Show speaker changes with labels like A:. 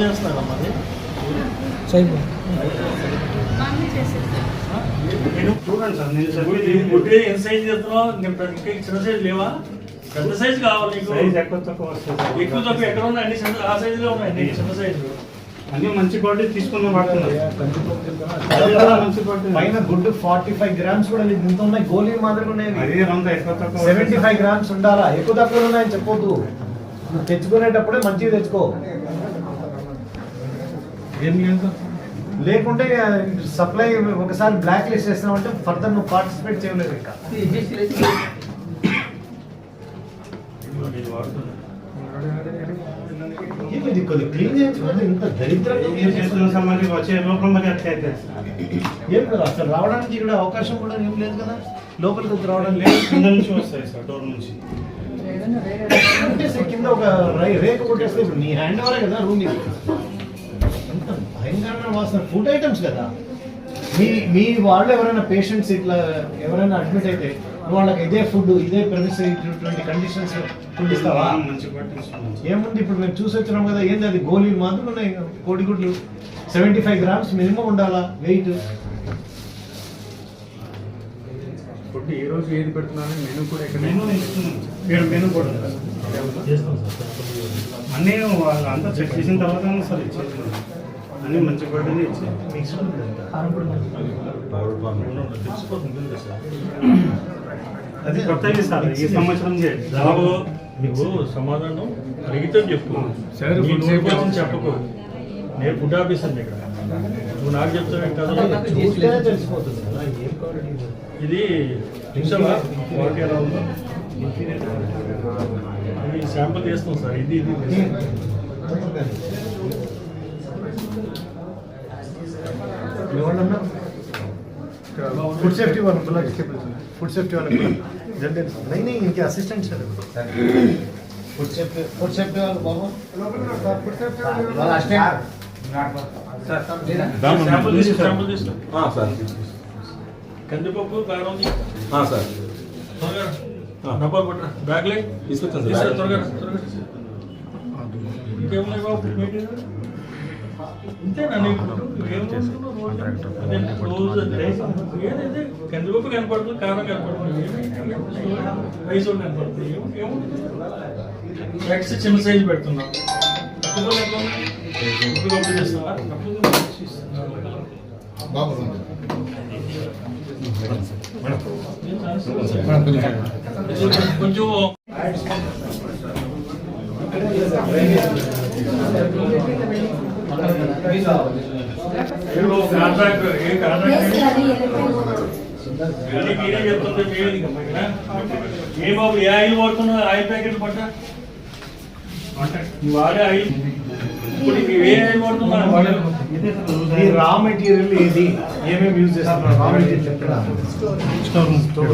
A: చేస్తున్నారా మరి నేను
B: చూడండి సార్ నేను
A: గుడ్డే ఎంత సైజ్ చేస్తున్నావు? చిన్న లేవా? పెద్ద సైజ్ కావాలి నీకు.
B: సైజ్ ఎక్కువ తక్కువ వస్తుంది.
A: ఎక్కువ తక్కువ ఎక్కడ ఉన్నాయి? అన్ని చిన్న ఆ సైజులో ఉన్నాయి అన్ని చిన్న సైజు
B: అన్ని మంచి క్వాలిటీ తీసుకుని వాడుతున్నారు అది కూడా మంచి క్వాలిటీ
C: పైన గుడ్డు ఫార్టీ ఫైవ్ గ్రామ్స్ కూడా ఇంత ఉన్నాయి గోళీ మాదిరిగా ఉన్నాయి సెవెంటీ ఫైవ్ గ్రామ్స్ ఉండాలా? ఎక్కువ తక్కువ ఉన్నాయని చెప్పొద్దు. నువ్వు తెచ్చుకునేటప్పుడే మంచిగా తెచ్చుకో. లేకుంటే సప్లై ఒకసారి బ్లాక్ లిస్ట్ చేసినావంటే ఫర్దర్ నువ్వు పార్టిసిపేట్ చేయలేవు ఇంకా.
A: ఇది
C: ఏం క్లీన్ చేయించుకోండి ఇంత దరిద్రంగా
B: వచ్చే
C: కదా అసలు రావడానికి ఇక్కడ అవకాశం కూడా ఏం లేదు కదా? లోపలికి రావడానికి
B: లేదు. కింద నుంచి వస్తాయి సార్ డోర్ నుంచి.
C: కొట్టేస్తే కింద ఒక రై- రేకు కొట్టేస్తే ఇప్పుడు నీ హ్యాండ్ ఓవరే కదా రూమ్ భయంకరమైన వాసన ఫుడ్ ఐటమ్స్ కదా. మీ మీ వాళ్ళు ఎవరైనా పేషెంట్స్ ఇట్లా ఎవరైనా అడ్మిట్ అయితే వాళ్ళకి ఇదే ఫుడ్ ఇదే ప్రెమిస్ ఇటువంటి కండిషన్స్ ఫుడ్ ఇస్తావా. ఏముంది ఇప్పుడు మేము చూసి వచ్చినాం కదా ఏంది అది? గోళీలు మాత్రం ఉన్నాయి. కోడిగుడ్లు సెవెంటీ ఫైవ్ గ్రామ్స్ మినిమం ఉండాలా? వెయిట్
D: ఫుడ్ ఏ రోజు ఏది పెడుతున్నాను మెనూ కూడా ఎక్కడ
B: మెనూ ఇస్తున్నాం. ఇక్కడ మెనూ కూడా. అన్నీ వాళ్ళు అంతా చెక్ చేసిన తర్వాత సార్ ఇచ్చేది అన్నీ మంచి క్వాలిటీ ఇచ్చేది అది కొత్తది సార్ ఈ సంవత్సరం
A: బాబు నువ్వు సమాధానం అడిగితే చెప్పు.
D: సరే.
A: చెప్పకు. నేను ఫుడ్ ఆఫీసర్ ఇక్కడ. నువ్వు నాకు చెప్తావు కదా.
C: తెలిసిపోతుంది.
A: ఇది? చూసావా? క్వాలిటీ ఎలా ఉందో? ఇది శాంపుల్ చేస్తాం సార్. ఇది ఇది
C: ఇవ్వండి ఫుడ్ సేఫ్టీ వాళ్ళు ఫుడ్ సేఫ్టీ వాళ్ళకి జల్దీ నైన్ ఇంకే assistant sir food safety food safety వాళ్ళు
A: బాబు ఫుడ్ సేఫ్టీ వాళ్ళు
E: అసిస్టెంట్
A: కందిపప్పు కారం
E: సార్
A: త్వరగా డబ్బా కొట్టరా బ్యాగ్లే
E: తీసుకొచ్చాను సార్
A: త్వరగా త్వరగా ఇంకేమున్నాయి బాబు కందిపప్పు కనపడుతుంది కారం కనపడుతుంది. రైస్ కనపడుతుంది. ఎక్స్ చిన్న సైజు పెడుతున్నాం. కొంచెం ఏదో కాంట్రాక్ట్ ఏ కాంట్రాక్ట్ ఇది మీరే చెప్తుంటే మేము ఇంకా మరి, ఏ బాబు ఏ ఆయిల్ వాడుతున్నావు ఆయిల్ ప్యాకెట్ పట్ట నువ్వు వాడే ఆయిల్ ఇప్పుడు నువ్వు ఏ ఆయిల్ వాడుతున్నావు
B: ఇదే సార్ రోజు
C: ఈ రా మెటీరియల్ ఏది ఏమేమి యూజ్ చేస్తున్నారు రా మెటీరియల్ ఎక్కడ
B: స్టోర్ నుంచి.
C: స్టోర్